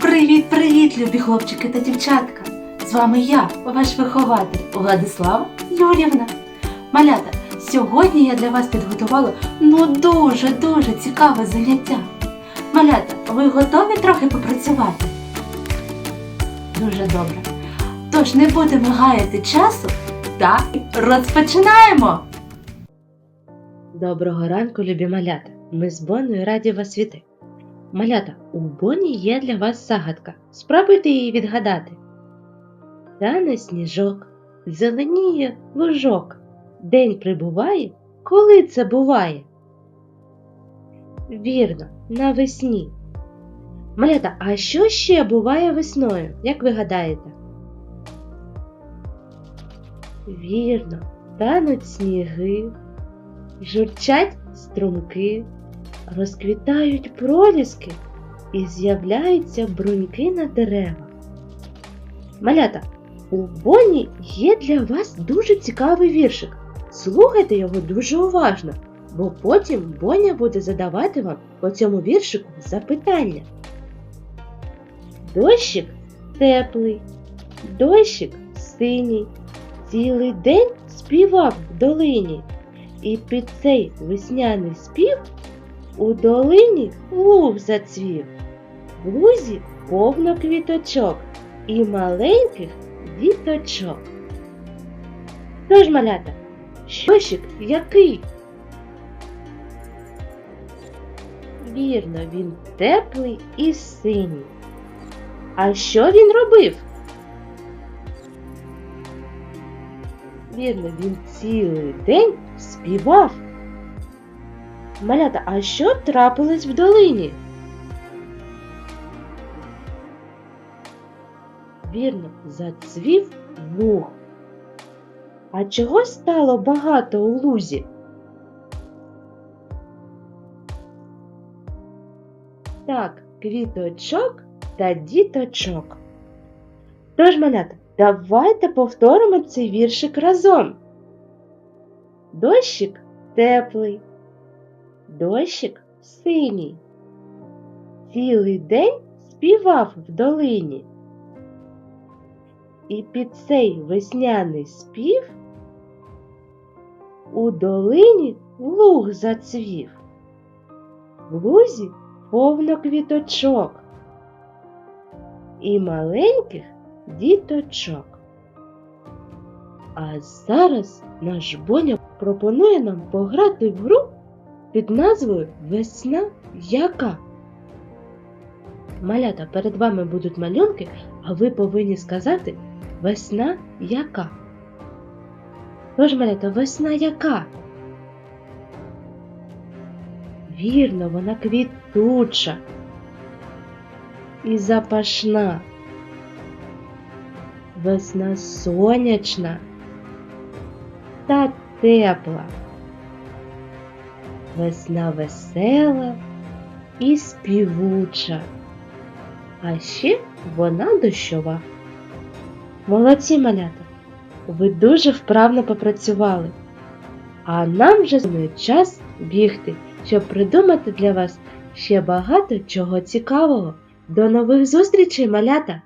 Привіт-привіт, любі хлопчики та дівчатка! З вами я, ваш вихователь Владислава Юрівна. Малята, сьогодні я для вас підготувала ну дуже-дуже цікаве заняття. Малята, ви готові трохи попрацювати? Дуже добре. Тож не будемо гаяти часу та розпочинаємо! Доброго ранку, любі малята! Ми з Боною раді вас віти. Малята, у Боні є для вас загадка. Спробуйте її відгадати. Тане сніжок, зеленіє лужок. День прибуває, коли це буває? Вірно, навесні. Малята, а що ще буває весною, як ви гадаєте? Вірно, тануть сніги, журчать струмки, розквітають проліски і з'являються бруньки на деревах. Малята, у Боні є для вас дуже цікавий віршик. Слухайте його дуже уважно, бо потім Боня буде задавати вам по цьому віршику запитання. Дощик теплий, дощик синій, цілий день співав в долині, і під цей весняний спів у долині луг зацвів, в лузі повно квіточок і маленьких діточок. Тож, малята, щощик який? Вірно, він теплий і синій. А що він робив? Вірно, він цілий день співав. Малята, а що трапилось в долині? Вірно, зацвів луг. А чого стало багато у лузі? Так, квіточок та діточок. Тож, малята, давайте повторимо цей віршик разом. Дощик теплий, дощик синій. Цілий день співав в долині. І під цей весняний спів у долині луг зацвів. В лузі повно квіточок і маленьких діточок. А зараз наш Боня пропонує нам пограти в гру під назвою Весна яка. Малята, перед вами будуть малюнки, а ви повинні сказати Весна яка. Тож, малята, весна яка? Вірно, вона квітуча і запашна. Весна сонячна та тепла. Весна весела і співуча. А ще вона дощова. Молодці малята! Ви дуже вправно попрацювали. А нам вже знає час бігти, щоб придумати для вас ще багато чого цікавого. До нових зустрічей, малята!